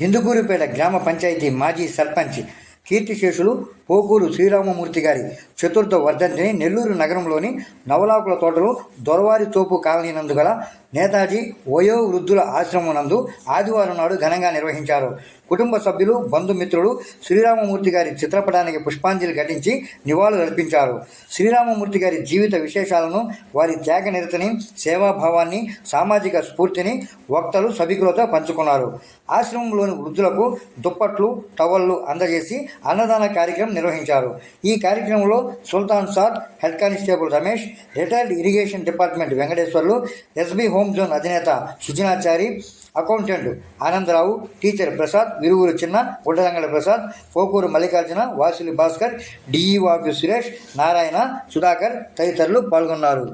ఇందుకూరుపేట గ్రామ పంచాయతీ మాజీ సర్పంచ్ కీర్తిశేషులు పోకూరు శ్రీరామమూర్తి గారి చతుర్థ వర్ధంతిని నెల్లూరు నగరంలోని నవలాకుల తోటలో దొరవారి తోపు కాలనీ నందు గల నేతాజీ వయో వృద్ధుల ఆశ్రమం నందు ఆదివారం నాడు ఘనంగా నిర్వహించారు. కుటుంబ సభ్యులు బంధుమిత్రులు శ్రీరామమూర్తి గారి చిత్రపటానికి పుష్పాంజలి ఘటించి నివాళులు అర్పించారు. శ్రీరామమూర్తి గారి జీవిత విశేషాలను వారి త్యాగ నిరతని సేవాభావాన్ని సామాజిక స్ఫూర్తిని వక్తలు సభికులతో పంచుకున్నారు. ఆశ్రమంలోని వృద్ధులకు దుప్పట్లు టవళ్ళు అందజేసి అన్నదాన కార్యక్రమం నిర్వహించారు. ఈ కార్యక్రమంలో Sultan sir head constable Ramesh retired irrigation department Venkateswarlu SB home zone అధినేత సుజనాచారి అకౌంటెంట్ ఆనందరావు టీచర్ ప్రసాద్ విరుగురు చిన్న గుడ్డరంగల ప్రసాద్ పోకూరు మల్లికార్జున వాసులి భాస్కర్ డిఈఓ ఆఫీస్ సురేష్ నారాయణ సుధాకర్ తదితరులు పాల్గొన్నారు.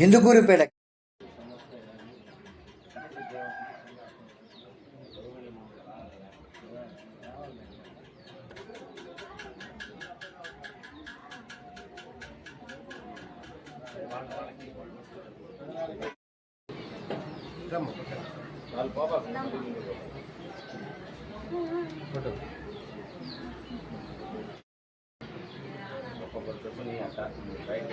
హిందుకూరుపేట రైట్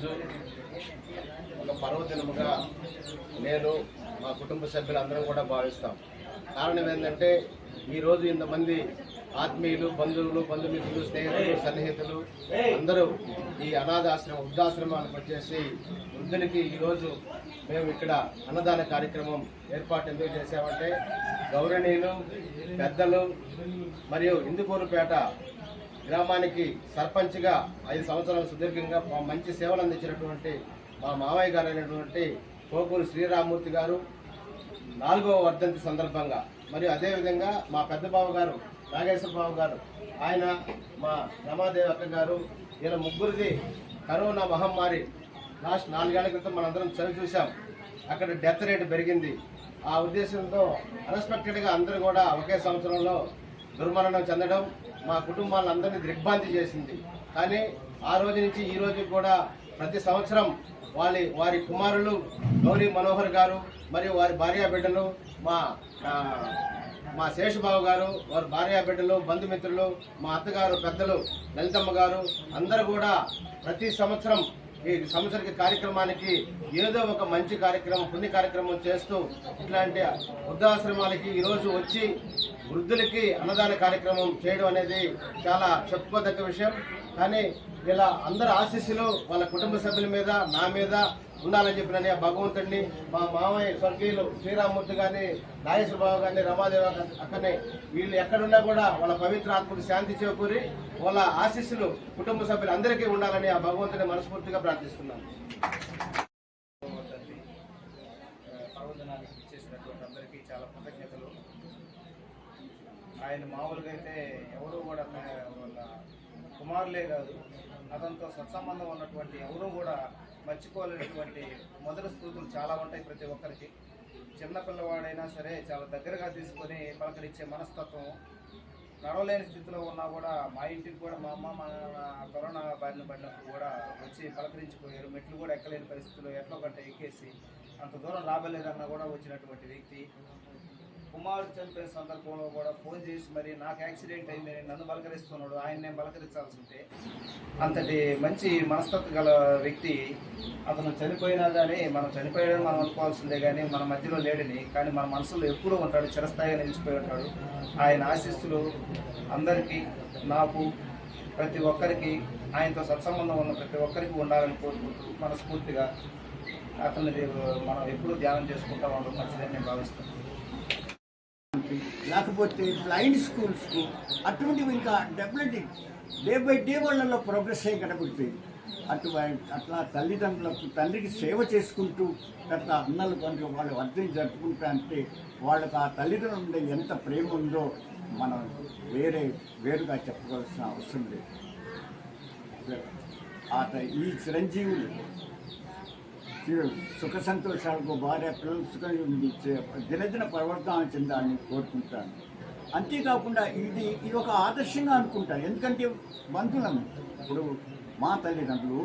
ఈరోజు ఒక పర్వదినముగా నేను మా కుటుంబ సభ్యులందరం కూడా భావిస్తాం. కారణం ఏంటంటే ఈరోజు ఇంతమంది ఆత్మీయులు బంధువులు బంధుమిత్రులు స్నేహితులు సన్నిహితులు అందరూ ఈ అనాథాశ్రమం వృద్ధాశ్రమానికి వచ్చేసి వృద్ధులకి ఈరోజు మేము ఇక్కడ అన్నదాన కార్యక్రమం ఏర్పాటు ఎందుకు చేసామంటే గౌరవనీయులు పెద్దలు మరియు ఇందుకూరుపేట గ్రామానికి సర్పంచ్గా ఐదు సంవత్సరాలు సుదీర్ఘంగా మా మంచి సేవలు అందించినటువంటి మా మామయ్య గారు అయినటువంటి కోకూరు శ్రీరామూర్తి గారు నాలుగవ వర్ధంతి సందర్భంగా మరియు అదేవిధంగా మా పెద్దబావ గారు నాగేశ్వర బాబు గారు ఆయన మా రమాదేవి అక్క గారు ఇలా ముగ్గురిది కరోనా మహమ్మారి లాస్ట్ నాలుగేళ్ళ క్రితం మనందరం చదివి చూసాం అక్కడ డెత్ రేట్ పెరిగింది. ఆ ఉద్దేశంతో అన్ఎక్స్పెక్టెడ్గా అందరూ కూడా ఒకే సంవత్సరంలో దుర్మరణం చెందడం మా కుటుంబాలందరినీ దిగ్భ్రాంతి చేసింది. కానీ ఆ రోజు నుంచి ఈ రోజు కూడా ప్రతి సంవత్సరం వారి వారి కుమారులు గౌరీ మనోహర్ గారు మరియు వారి భార్యా బిడ్డలు మా మా శేషబాబు గారు వారి భార్యా బిడ్డలు బంధుమిత్రులు మా అత్తగారు పెద్దలు లలితమ్మ గారు అందరూ కూడా ప్రతి సంవత్సరం ఈ సంవత్సరిక కార్యక్రమానికి ఏదో ఒక మంచి కార్యక్రమం పుణ్య కార్యక్రమం చేస్తూ ఇట్లాంటి వృద్ధాశ్రమాలకి ఈరోజు వచ్చి వృద్ధులకి అన్నదాన కార్యక్రమం చేయడం అనేది చాలా చెప్పుకోదగ్గ విషయం. కానీ ఇలా అందరి ఆశీస్సులు వాళ్ళ కుటుంబ సభ్యుల మీద నా మీద ఉండాలని చెప్పిన ఆ భగవంతుడిని మా మామయ్య స్వర్గీయులు శ్రీరామూర్తి గారిని నాగేశ్వర బాబు గారిని రమాదేవ అక్కడనే అక్కనే వీళ్ళు ఎక్కడున్నా కూడా వాళ్ళ పవిత్ర ఆత్మకు శాంతి చేకూరి వాళ్ళ ఆశీస్సులు కుటుంబ సభ్యులందరికీ ఉండాలని ఆ భగవంతుని మనస్ఫూర్తిగా ప్రార్థిస్తున్నాను. అందరికీ చాలా కృతజ్ఞతలు. ఆయన మామూలుగా అయితే ఎవరు కూడా వాళ్ళ కుమారులే కాదు అతనితో సత్సంబంధం ఉన్నటువంటి ఎవరూ కూడా మర్చిపోలేనటువంటి మొదటి స్మృతులు చాలా ఉంటాయి ప్రతి ఒక్కరికి. చిన్నపిల్లవాడైనా సరే చాలా దగ్గరగా తీసుకొని పలకరించే మనస్తత్వం నడవలేని స్థితిలో ఉన్నా కూడా మా ఇంటికి కూడా మా అమ్మ మా నాన్న కరోనా బారిన పడినప్పుడు కూడా వచ్చి పలకరించిపోయారు మెట్లు కూడా ఎక్కలేని పరిస్థితుల్లో ఎట్లా ఒకటి ఎక్కేసి అంత దూరం రాబలేదన్నా కూడా వచ్చినటువంటి వ్యక్తి. కుమారుడు చనిపోయిన సందర్భంలో కూడా ఫోన్ చేసి మరి నాకు యాక్సిడెంట్ అయింది నన్ను బలకరిస్తున్నాడు ఆయన నేను బలకరించాల్సి ఉంటే? అంతటి మంచి మనస్తత్వ గల వ్యక్తి అతను చనిపోయినా కానీ మనం చనిపోయాడని మనం అనుకోవాల్సిందే కానీ మన మధ్యలో లేడని కానీ మన మనసులో ఎప్పుడూ ఉంటాడు చిరస్థాయిగా నిలిచిపోయి ఉంటాడు. ఆయన ఆశీస్సులు అందరికీ నాకు ప్రతి ఒక్కరికి ఆయనతో సత్సంబంధం ఉన్న ప్రతి ఒక్కరికి ఉండాలని కోరుకుంటూ మనస్ఫూర్తిగా అతన్ని మనం ఎప్పుడూ ధ్యానం చేసుకుంటా ఉండడం మంచిదని నేను భావిస్తాను లేకపోతే బ్లైండ్ స్కూల్స్కు అటువంటివి ఇంకా డెఫినెట్లీ డే బై డే వాళ్ళలో ప్రోగ్రెస్ అయ్యి కనబడుతుంది అటు అట్లా తల్లిదండ్రులకు తండ్రికి సేవ చేసుకుంటూ తర్వాత అన్నలు కనుక వాళ్ళు అర్థం జరుపుకుంటా అంటే వాళ్ళకు ఆ తల్లిదండ్రుల ఉండే ఎంత ప్రేమ ఉందో మనం వేరే వేరుగా చెప్పవలసిన అవసరం లేదు. ఆ ఈ చిరంజీవులు సుఖ సంతోషాలకు భార్య పిల్లలు సుఖం దినదిన పరివర్తన చెందాలని కోరుకుంటాను. అంతేకాకుండా ఇది ఇది ఒక ఆదర్శంగా అనుకుంటాను. ఎందుకంటే బంధువులం ఇప్పుడు మా తల్లిదండ్రులు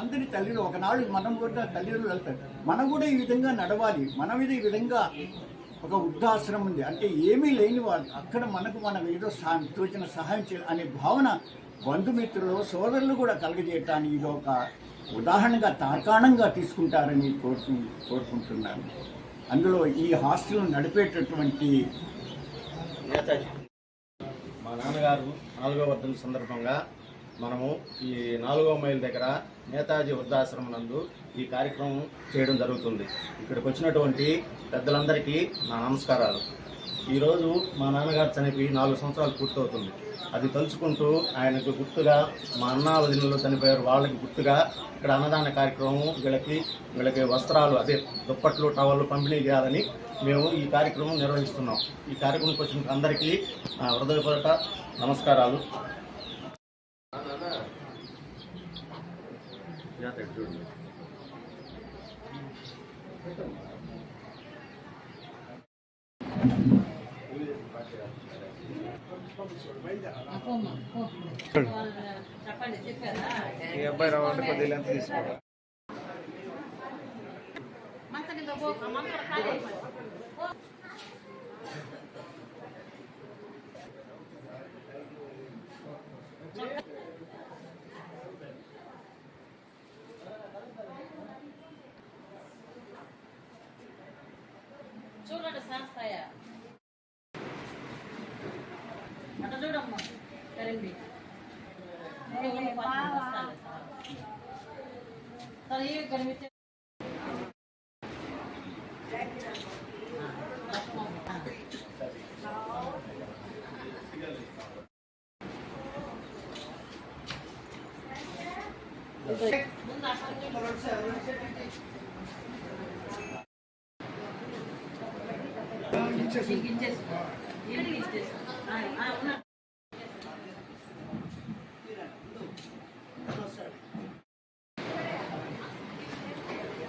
అందరి తల్లిలు ఒకనాడు మనం కూడా తల్లిదండ్రులు వెళ్తారు. మనం కూడా ఈ విధంగా నడవాలి. మనం ఇది ఈ విధంగా ఒక వృద్ధాశ్రమం ఉంది. అంటే ఏమీ లేని వాళ్ళు అక్కడ మనకు మనం ఏదో సహాయం తోచిన సహాయం చేయాలి అనే భావన బంధుమిత్రులు సోదరులు కూడా కలగజేయటానికి ఇది ఒక ఉదాహరణగా తార్కాణంగా తీసుకుంటారని కోరుకు కోరుకుంటున్నాను. అందులో ఈ హాస్టల్ నడిపేటటువంటి నేతాజీ మా నాన్నగారు నాలుగో వర్ధన సందర్భంగా మనము ఈ నాలుగో మైల్ దగ్గర నేతాజీ వృద్ధాశ్రమం నందు ఈ కార్యక్రమం చేయడం జరుగుతుంది. ఇక్కడికి వచ్చినటువంటి పెద్దలందరికీ నా నమస్కారాలు. ఈరోజు మా నాన్నగారు చనిపోయి నాలుగు సంవత్సరాలు పూర్తవుతుంది. అది తలుచుకుంటూ ఆయనకు గుర్తుగా మా అన్న వదినలు చనిపోయారు వాళ్ళకి గుర్తుగా ఇక్కడ అన్నదాన కార్యక్రమం వీళ్ళకి వీళ్ళకి వస్త్రాలు అదే దుప్పట్లు టవళ్ళు పంపిణీ చేయాలని మేము ఈ కార్యక్రమం నిర్వహిస్తున్నాం ఈ కార్యక్రమంకి వచ్చిన అందరికీ హృదయపూర్వక నమస్కారాలు Thank you. ఈ అబ్బాయి రావాలంటే కొద్దిగా లెంత్ తీసుకోవాలి మంచం కింద పో ఆ మంచం ఖాళీ అయిపోయింది చూడండి శాస్తాయా అట్లా చూడమ్మా కరింది సరే ఇవి ఇచ్చేసి ఇచ్చేసి ఉన్నా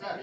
సార్